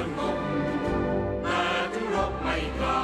สงบแต่ถึงรบไม่กล้า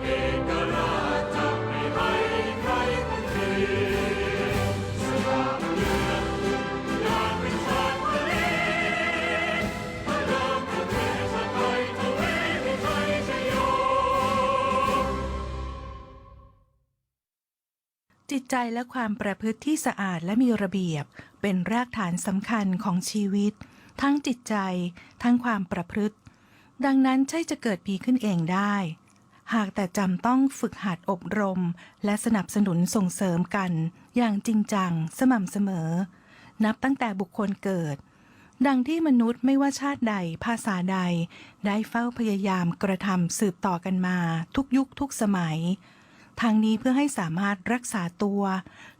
เอกราชจะไม่ให้ใครคนทีสยามเมืองอยากเป็นชาติทะเลจิตใจและความประพฤติที่สะอาดและมีระเบียบ เป็นรากฐานสำคัญของชีวิต ทั้งจิตใจ ทั้งความประพฤติ ดังนั้นใช่จะเกิดปีขึ้นเองได้ หากแต่จำต้องฝึกหัดอบรม และสนับสนุนส่งเสริมกัน อย่างจริงจัง สม่ำเสมอ นับตั้งแต่บุคคลเกิด ดังที่มนุษย์ไม่ว่าชาติใด ภาษาใด ได้เฝ้าพยายามกระทำสืบต่อกันมา ทุกยุคทุกสมัยทางนี้เพื่อให้สามารถรักษาตัว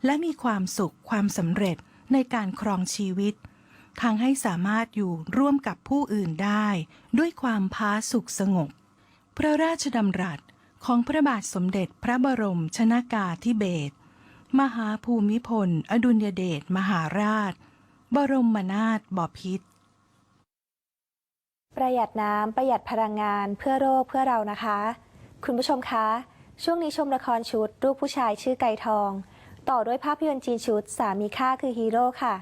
และมีความสุขความสำเร็จในการครองชีวิต ทางให้สามารถอยู่ร่วมกับผู้อื่นได้ ด้วยความพาสุขสงบ พระราชดำรัสของพระบาทสมเด็จพระบรมชนากาธิเบศรมหาภูมิพล อดุลยเดชมหาราช บรมนาถบพิตรประหยัดน้ำประหยัดพลังงานเพื่อโรคเพื่อเรานะคะ คุณผู้ชมคะ ช่วงนี้ชมละครชุด รูปผู้ชายชื่อไก่ทอง ต่อด้วยภาพยนตร์จีนชุดสามีค่าคือฮีโร่ค่ะ